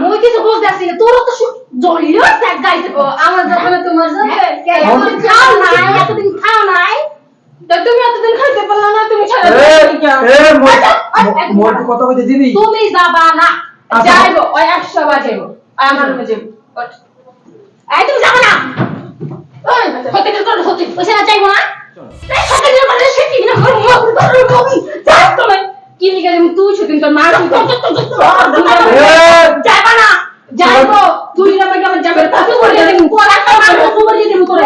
মুই কিছু বুঝতে আসছি না। তোর তো জলিও স্যাক গাইছে ও আমার যখন তোমার যাবে এতদিন খাও নাই এতদিন খাও নাই তো তুমি এতদিন খাইতে পারলা না তুমি ছাড়া এ এ আচ্ছা, মোর কথা কইতে দিবি? তুমি যাবা না। আচ্ছা। যাইবো ওই একশো বার যাইবো। আমার রুমে যাইবো। এই তুমি যাবা না। ওই হতে ওই না চাইব না। এই মানে সে কি না মুখ কবি যাই তুমি। কি লিখে দেবো? তুই সেদিন তোর মার যাবা না যাইবো। তুই আমাকে আমার যাবে তা তুই করে দেবো। তোর একটা দিয়ে দেবো তোর।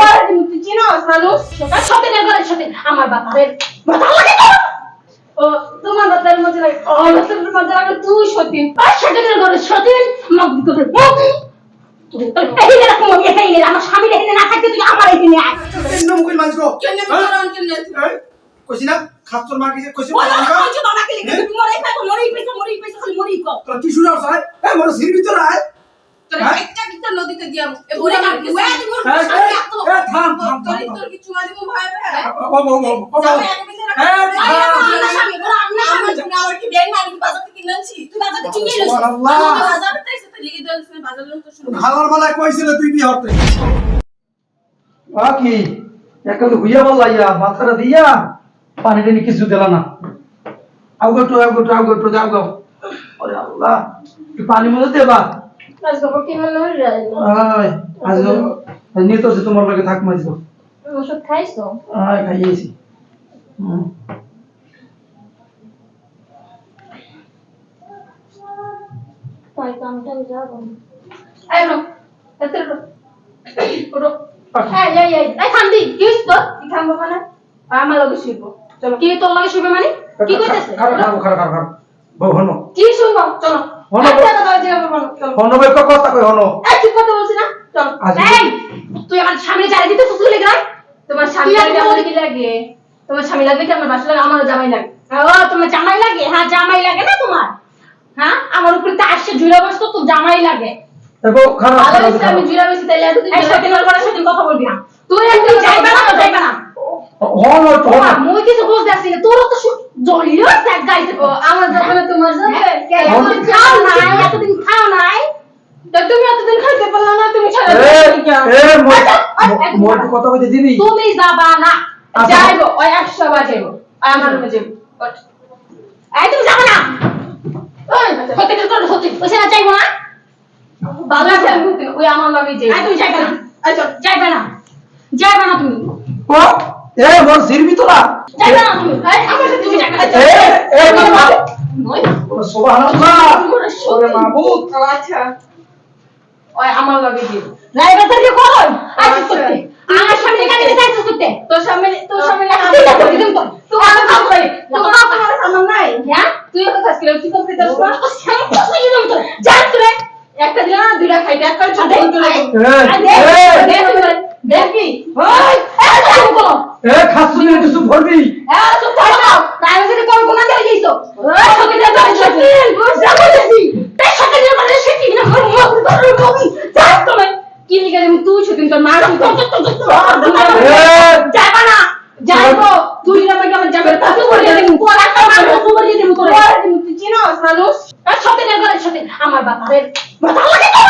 তুই চিনোস মানুষ? সতে গেল ঘরের সাথে আমার বাবারে মাথা লাগে ও তোমার বাতার মধ্যে লাগে ও বাতার মধ্যে লাগে তুই সত্যি। আর সতে গেল ঘরের সাথে মুখ করে মুখ এই এরকম এই এই আমার স্বামী এখানে না থাকতে তুই আমার এখানে আয়। কেন বিচরণ কেন কইছি না? খাচ্চর মা কি কইছি? বলো না না বাবা কে লিখে তুমি মরে পাইছো মরে পাইছো মরে পাইছো খালি মরে কো তোরা কি শুনাও সাই এ মোর সির ভিতর আয় তোর হ্যাঁ? একটা কিটা নদীতে দিয়াম এ কাট কাট ওয়ে এ, এ, থাম থাম তোর তোর কি চুমা দিব ভাই ভাই ও ও ও ও হ্যাঁ, কি কি মাথাটা দিয়া। পানি টানি কিছু দিলা না। আউগো তো আউগো তো আউগো ওরে আল্লাহ কি পানি মধ্যে দেবা। আজকে কি হলো? রে আয় আজ নিয়ে তো তোমার লগে থাক ওষুধ খাইছো? আয় খাইয়েছি। হুম। তাই কামটা যাব। এই নো এত এই এই এই থামদি কি হইছ তোর? কি থামবো মানে? আমার লগে শুইবো। কি তোর লাগে শুবে মানে? কি কইতাছে? খারাপ খারাপ খারাপ খারাপ খারাপ বউ হনো। কি শুনব চলো। হলো। একটা কথা যাব বলো চলো। হনো ভাই কথা কই হনো। এই ঠিক কথা বলছি না? চলো। এই তুই আমার সামনে চাই দিতে তুই লেগে তোমার স্বামী তুই আমার কি লাগে? তোমার স্বামী লাগবে কি? আমার বাসা লাগে? আমারও জামাই লাগে। ও তোমার জামাই লাগে? হ্যাঁ জামাই লাগে না তোমার? হ্যাঁ আমার উপরে তো আসছে ঝুলে বসতো তো জামাই লাগে। দেখো খারাপ আমি জুড়া বেশি তাইলে এতদিন এই জুড়া সত্যি কেনার করে সাথে কথা বলবি না তুই তুই একদম যাইবে না তো যাইবে না হনো তো বাবা, মুই কিছু বুঝতে আসছি না তোর তো জলিও স্যাক গাইছে। ও আমার যখন তোমার এতদিন খাও নাই এতদিন খাও নাই। তো তুমি এতদিন খাইতে পারলা না তুমি ছাড়া এ এ মোর আচ্ছা, মোর কথা কইতে দিবি। তুমি যাবা না। আচ্ছা। যাইবো ওই একশো বার যাইবো। আমার রুমে যাইবো। এই তুমি যাবা না। ওই হতে গেল তোর হতে ওই না চাইব না। ভালো আছে আমি বলতে না, ওই আমার লগে যাইবো তুমি যাইবে না। আচ্ছা। যাইবে না। যাইবে না তুমি। ও এ মোর সির ভিতরা না আমার লাগে আচ্ছা। রাইবা থেকে কই আজ আচ্ছা। করতে আমার সামনে কানে চাইছো করতে তোর সামনে তোর সামনে তুই না করে দিম তো তুই আমার কাজ করে তুই আমার সামনে নাই হ্যাঁ তুই কথা আজকে তুই করতে চাস না তো সামনে তো কই দিম তো যাই তুই একটা দিলা না দুইটা খাইতে একটা ছোট আরে, ছোট লাগে এ এ দেখ দেখবি ওই এই যাও তো এ কিছু বলবি এই তো তাই না। তাই যদি কোন কোন দিয়ে দিছো ওই সকে দিয়ে তো সত্যি বুঝা বলেছি তাই সকে দিয়ে মানে সে কি না ঘর মুখ ধরে কবি যাই তুমি। কি তুই সেদিন তোর মার যাবা না। যাইবো। তুই না আমার যাবে তা তুই দেবো। তোর দিয়ে দেবো তোরে তুই চিনোস মানুষ? আর আমার মাথা লাগে তো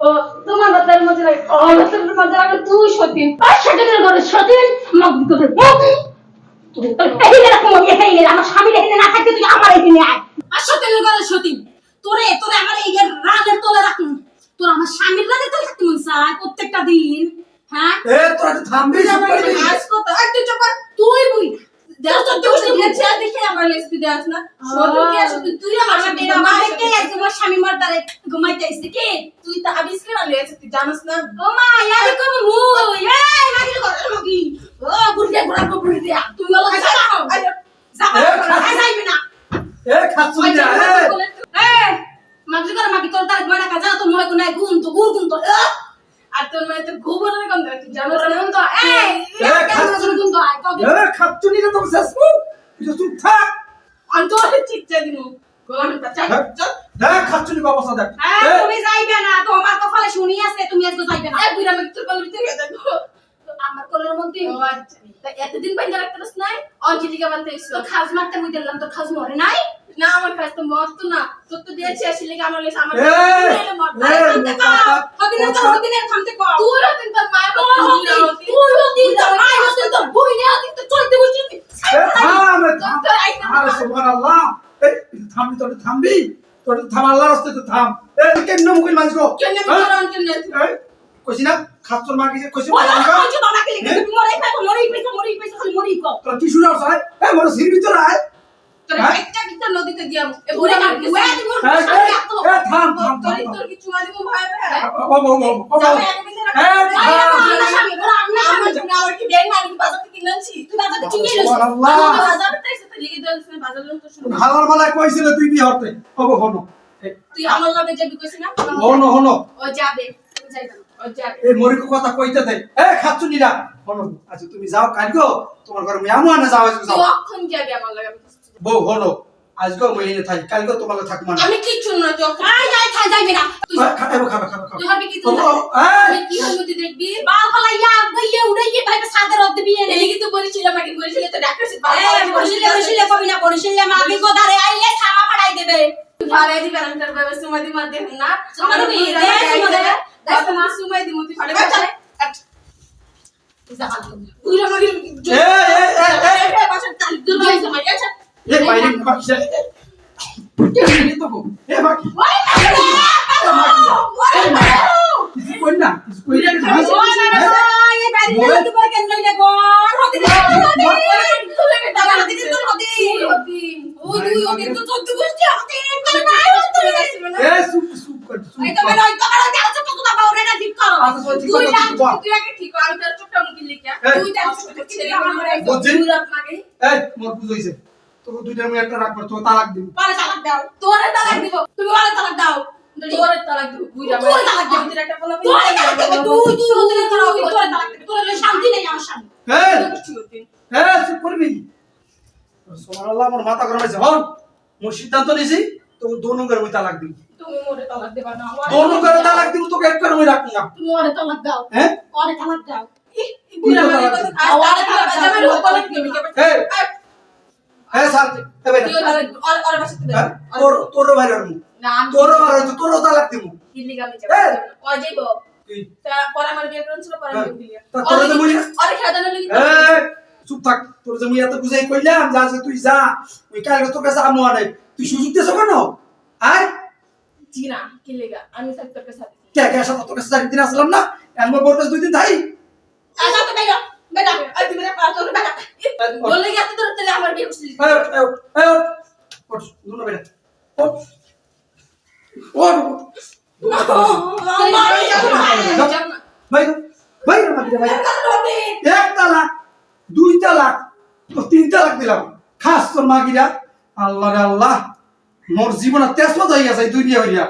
ও তোমার বাতার মধ্যে লাগে ও মধ্যে লাগে তুই সত্যি। আর সতে গেল ঘরের সাথে মুখ দিতে মুখ এই এরকম এই এই আমার স্বামী এখানে না থাকতে তুই আমার এখানে আয়। আর সতে গেল ঘরের তোরে তোরে আমার এই রানের তলে রাখুন তোর আমার স্বামীর রানের তলে থাকতে মন চায় প্রত্যেকটা দিন হ্যাঁ? এ তোরা একটু থামবি চুপ আজ কত আর তুই চুপ তুই বুই তো তুই তো গেছে দেখে আমার লেসপি দেখ না। শুধু কি শুধু তুই আমার সাথে আমার কে তোমার স্বামী মার দ্বারে ঘুমাইতে আইছে কে? তুই তো আবিস করে লেছে তুই জানিস না। ও কম মুই বুড়িয়া গুড়া কো বুড়িয়া তুমি বলো আচ্ছা, যাও। আচ্ছা, যাবা এ, খাচ্ছি। যাইবে না। এ খাচ্ছুনি না এ। এই মাগি করে মাগি তোর তার গয়না কাজা তো ময় কোনায় গুন তো গুর গুন তো আর তোর মানে তো তুই জানিস না তো এই এ, কেন খাচ্ছি। তো কবি? এ খাচ্ছুনি না তো চুপ থাক। অন্তর চিচ্চা দিনু গোলাম তা চাই দেখ খাচ্ছুনি বাবা দেখ। হ্যাঁ তুমি যাইবে না তোমার কপালে শুনি আছে তুমি আজকে যাইবে না। এই বুড়া আমি তোর বলি তুই দেখো। আমার কোলের মধ্যে ও আচ্ছা। এতদিন বাইন্দা রাখতে পারছ নাই অঞ্জলিকা বানতে এসো তো খাজ মারতে মুই দিলাম তো খাজ মরে নাই? না আমার কাছে তো মত তো না। তোর তো দিয়েছি আসলে কি আমার লেগে আমার থামবি তোর থামবি। তোর থাম আল্লাহর রাস্তায় তো থাম। কেন মুকিল মাঝগো কেন হ্যাঁ? কইছি না? খাচ্চর মা কি কইছি? বলা মাগা হচ্ছে বাবা কে লিখে তুমি মরেই পাইছো মরেই পাইছো মরেই পাইছো খালি মরেই কর তোর কি শুনে আসছ এই মোর সির ভিতর আয়। তোর হ্যাঁ? একটা কিটা নদীতে দিয়াম এ ওরে মার ওয়ে তুমি এই, সামনে এই, আসতো থাম থাম তোর তোর কি চুমা দিব ভাই ভাই ও ও ও কি মারি তুই হালার মালায় কইছিল বিয়ে হতে। হব হনো তুই আমার লগে যাবি কইছিস না? হনো হনো। ও যাবে যাইবা না, এই মরিকো কথা কইতে দে। এ খাচ্চুনিরা হনো আচ্ছা তুমি যাও কালকে তোমার ঘরে আমি আমু আনা যাও আজকে তুই যাও অক্ষণ যাবি আমার লগে বউ হনো আজকে মই এনে থাকি কালকে তোমার লগে থাকব না। না আমি কিচ্ছু না তুই অক্ষণ আই যাই থাই যাইবি না। তুই খাবে খাবে খাবে খাবে তুই হবি কি তুই? কি হবি তুই দেখবি? বাল ফলাইয়া গইয়ে উড়াইয়ে ভাইবে সাদের অদ্দ বিয়ে নে এলিগে তো বলেছিলাম আগে বলেছিলে তো ডাক্তার সাহেব এ বসিলে বসিলে কবি না মা আমি গোদারে আইলে ছামা ফাড়াই দেবে। ফারে দিবে আমি তোর বাবা সুমা দি না। সুমা দিবি, বুড়া দেখ তোমার সুমাই দিমু তুই ফারে বাচ্চা বুড়া তো এই তো ওই তো তো তো তো বাউরে না ঠিক করো। তুই তুই আগে ঠিক তোর চোখটা মুখি লিখা তুই আমার মরে বুঝছি। এই মোর বুঝ হইছে। তোকে দুইটার মধ্যে একটা রাখব তো তালাক দিব। পারে তালাক দাও। তোরে তালাক দিব। তুমি ওরে তালাক দাও। তোরে তালাক দিব বুড়া তোরে তালাক দাও। তোর একটা বলা তোরে তালাক দেবে তুই তুই হতে দে তোর তোরে তালাক দেবে। তোর শান্তি নেই আমার স্বামী এই এ চুপ করবি। সুবহানাল্লাহ আমার মাথা গরম হইছে হন মোর সিদ্ধান্ত নিছি তোকে দোনো করে মই তালাক দিব। তুমি মোরে তালাক দেবা না দোনো করে তালাক দিব তোকে এক করে মই রাখব না। তুমি ওরে তালাক দাও। হ্যাঁ? ওরে তালাক দাও। চুপ থাক। তোর যে মুই এত বুঝাই কইলাম যা তুই যা ওই কালকে তোর কাছে আমু তুই সুযোগ দিছ কেন? আয়। জিনা কিল্লি গা আমি সব তোর কাছে কে কে সাথে তোর কাছে চার দিন আসলাম না? এমন বোর দুই দিন থাই। তো বেরো বেরো। আর তুমি না পার তোর বেটা বলে গেছে তোর তাহলে আমার বিয়ে করছিস এই ওঠ, এই ওঠ, এই ওঠ। ওঠ, দুনো বেটা ওঠ। ওঠ, ওঠ। দুনো বেটা। যাব না। ভাই ভাই আমার দিকে ভাই। এক তালাক দুই তালাক তিন তালাক দিলাম। খাস তোর মাগিরা। আল্লাহ আল্লাহ। মোর জীবনের তেজপাত হয়ে গেছে এই দুনিয়া হইয়া